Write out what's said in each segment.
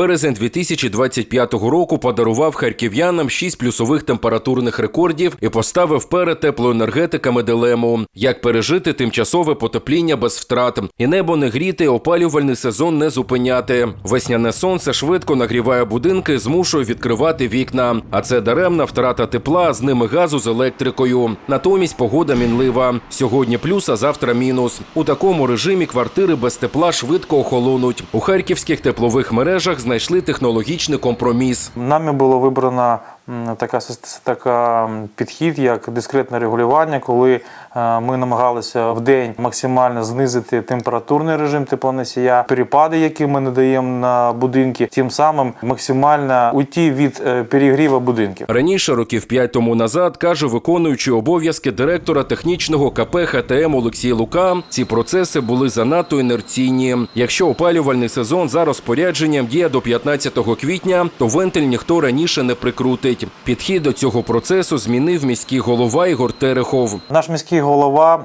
Березень 2025 року подарував харків'янам 6 плюсових температурних рекордів і поставив перед теплоенергетиками дилему, як пережити тимчасове потепління без втрат, і небо не гріти, опалювальний сезон не зупиняти. Весняне сонце швидко нагріває будинки, змушує відкривати вікна. А це даремна втрата тепла, з ними газу з електрикою. Натомість погода мінлива. Сьогодні плюс, а завтра мінус. У такому режимі квартири без тепла швидко охолонуть. У харківських теплових мережах знайшли технологічний компроміс. Нами було вибрано така, така підхід, як дискретне регулювання, коли е, ми намагалися в день максимально знизити температурний режим теплоносія, перепади, які ми не даємо на будинки, тим самим максимально уйти від е, перегріву будинків. Раніше, років п'ять тому назад, каже виконуючий обов'язки директора технічного КП ХТМ Олексій Лука, ці процеси були занадто інерційні. Якщо опалювальний сезон за розпорядженням діє до 15 квітня, то вентиль ніхто раніше не прикрутить. Підхід до цього процесу змінив міський голова Ігор Терехов. Наш міський голова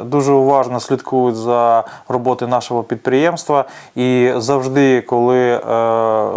е, дуже уважно слідкує за роботою нашого підприємства і завжди, коли е,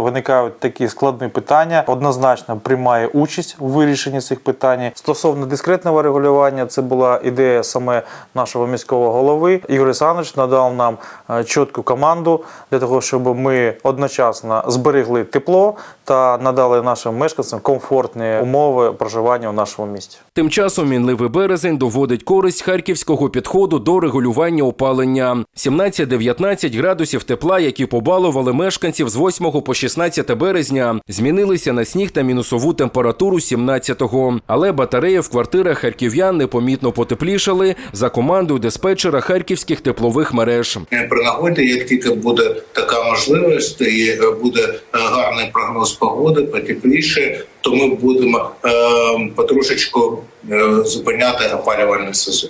виникають такі складні питання, однозначно приймає участь у вирішенні цих питань. Стосовно дискретного регулювання, це була ідея саме нашого міського голови. Ігор Олександрович надав нам е, чітку команду для того, щоб ми одночасно зберегли тепло та надали нашим мешканцям комфортні умови проживання у нашому місті. Тим часом мінливий березень доводить користь харківського підходу до регулювання опалення. 17-19 градусів тепла, які побалували мешканців з 8 по 16 березня, змінилися на сніг та мінусову температуру 17-го. Але батареї в квартирах харків'ян непомітно потеплішали за командою диспетчера харківських теплових мереж. при нагоді, як тільки буде така можливість і буде е, гарний прогноз погоди, потепліше, то ми будемо е, потрошечку е, зупиняти опалювальний сезон.